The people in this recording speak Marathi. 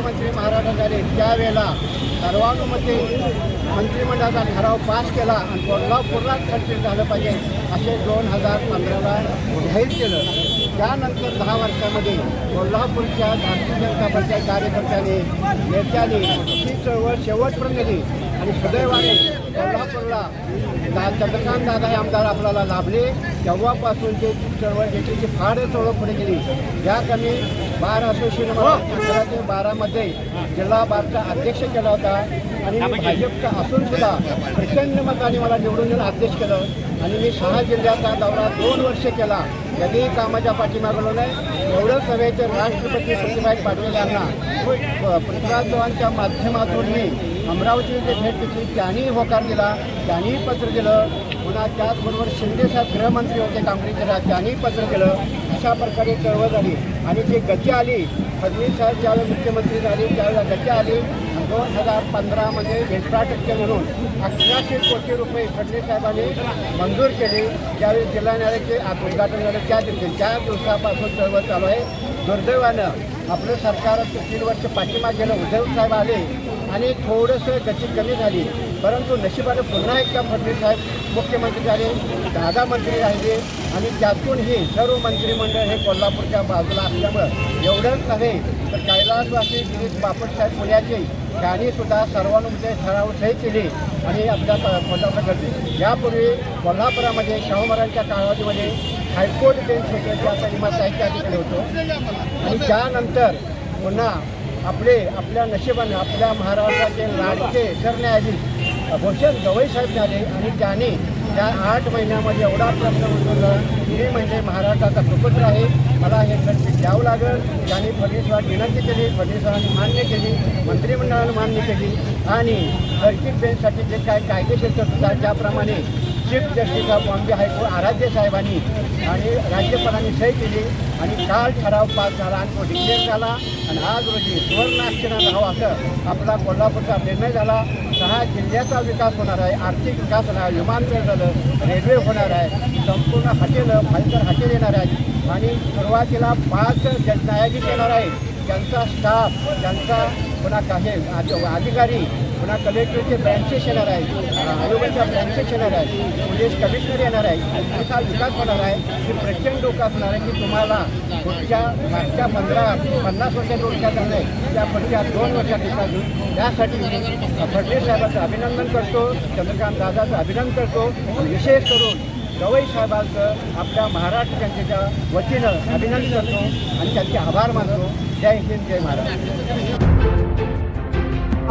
मुख्यमंत्री महाराज झाले त्यावेळेला सर्वानुमते मंत्रिमंडळाचा ठराव पास केला आणि कोल्हापूरला खर्च झालं पाहिजे असे दोन हजार पंधराला जाहीर केलं. त्यानंतर दहा वर्षामध्ये कोल्हापूरच्या भारतीय जनता पक्षाच्या कार्यकर्त्यांनी नेत्यांनी ही चळवळ शेवटपर्यंत गेली आणि सुदैवाने कोल्हापूरला दा चंद्रकांत दादा हे आमदार आपल्याला लाभले. तेव्हापासून ते चळवळ घेतली ती फार चळवळ पुढे गेली. या कमी बार असोसिएशन अकरा ते बारामध्ये जिल्हा बारचा अध्यक्ष केला होता. आणि मी भाजपचा असून सुद्धा प्रचंड मताने मला निवडून येऊन अध्यक्ष केलं. आणि मी सहा जिल्ह्याचा दौरा दोन वर्ष केला. कधीही कामाच्या पाठीमागलो नाही एवढं नव्हे तर राष्ट्रपती प्रतिभाई पाटील यांना पृथ्वीराज चव्हाणच्या माध्यमातून मी अमरावती भेट घेतली. त्यांनीही होकार दिला. त्यांनीही पत्र दिलं. पुन्हा त्याचबरोबर शिंदेसाहेब गृहमंत्री होते कांबरी त्यांनीही पत्र दिलं. अशा प्रकारे चळवळ झाली. आणि जी गती आली फडणवीस साहेब ज्यावेळी मुख्यमंत्री झाले त्यावेळेला गती आली. दोन हजार पंधरामध्ये भेसरा टक्के म्हणून अकराशे कोटी रुपये फडणवीस साहेबांनी मंजूर केले. त्यावेळी जिल्हा न्यायालयाचे उद्घाटन झालं त्या दिवशी त्या दिवसापासून चळवळ चालू आहे. दुर्दैवानं आपलं सरकार तीन वर्ष पाठिंबा गेलं. उद्धव साहेब आले आणि थोडंसं गती कमी झाली. परंतु नशिबाने पुन्हा एकदा फडणवीस साहेब मुख्यमंत्री झाले दादा मंत्री राहिले. आणि त्यातूनही सर्व मंत्रिमंडळ हे कोल्हापूरच्या बाजूला असल्यामुळं एवढंच नव्हे तर कैलासवासी गिरीश बापटसाहेब पुण्याचे त्यांनी सुद्धा सर्वानुमते ठराव सही केली आणि आपल्या कोल्हापूर करते. यापूर्वी कोल्हापुरामध्ये शाहू महाराजांच्या कालावधीमध्ये हायकोर्ट बेंच होते त्याचा विमा साहित्य अधिकारी होतो. आणि त्यानंतर पुन्हा आपले आपल्या नशिबाने आपल्या महाराष्ट्राचे लाडके सरन्यायाधीश भूषण गवई साहेब झाले आणि त्याने त्या आठ महिन्यामध्ये एवढा प्रश्न उचलला. मी म्हणजे महाराष्ट्राचा सुपुत्र आहे. मला हे सर्टिफिकेट द्यावं लागेल. त्यांनी फडणवीसला विनंती केली. फडणवीसांनी मान्य केली. मंत्रिमंडळानं मान्य केली. आणि सर्किट बेंचसाठी जे काय कायदेशीर तरतुदा ज्याप्रमाणे chief justice of Bombay high court Aradhya साहेबांनी आणि राज्यपालांनी सही केली आणि काल ठराव पास झाला आणि तो डिक्लेअर झाला. आणि आज रोजी सुवर्णाक्षरात राहावं असं आपला कोल्हापूरचा निर्णय झाला. सहा जिल्ह्याचा विकास होणार आहे आर्थिक विकास होणार आहे विमानतळ झालं रेल्वे होणार आहे संपूर्ण हॉटेलं फायदर हॉटेल येणार आहेत. आणि सुरुवातीला पाच जज न्यायाधीश येणार आहेत. त्यांचा स्टाफ त्यांचा पुन्हा काही अधिकारी पुन्हा कलेक्टरचे ब्रँचेस येणार आहेत. आयोगाच्या ब्रँचेस येणार आहेत. पोलीस कमिशनर येणार आहे असा विकास होणार आहे. की प्रचंड विकास होणार आहे की तुम्हाला पुढच्या मागच्या पंधरा पन्नास वर्षाच्या विकास झाला आहे त्या पुढच्या दोन वर्षात विकास होईल त्यासाठी फडणवीस साहेबांचं अभिनंदन करतो चंद्रकांत दादाचं अभिनंदन करतो. विशेष करून गवई साहेबांचं आपल्या महाराष्ट्र जनतेच्या वतीनं अभिनंदन करतो आणि त्यांचे आभार मानतो. जय हिंद जय महाराष्ट्र.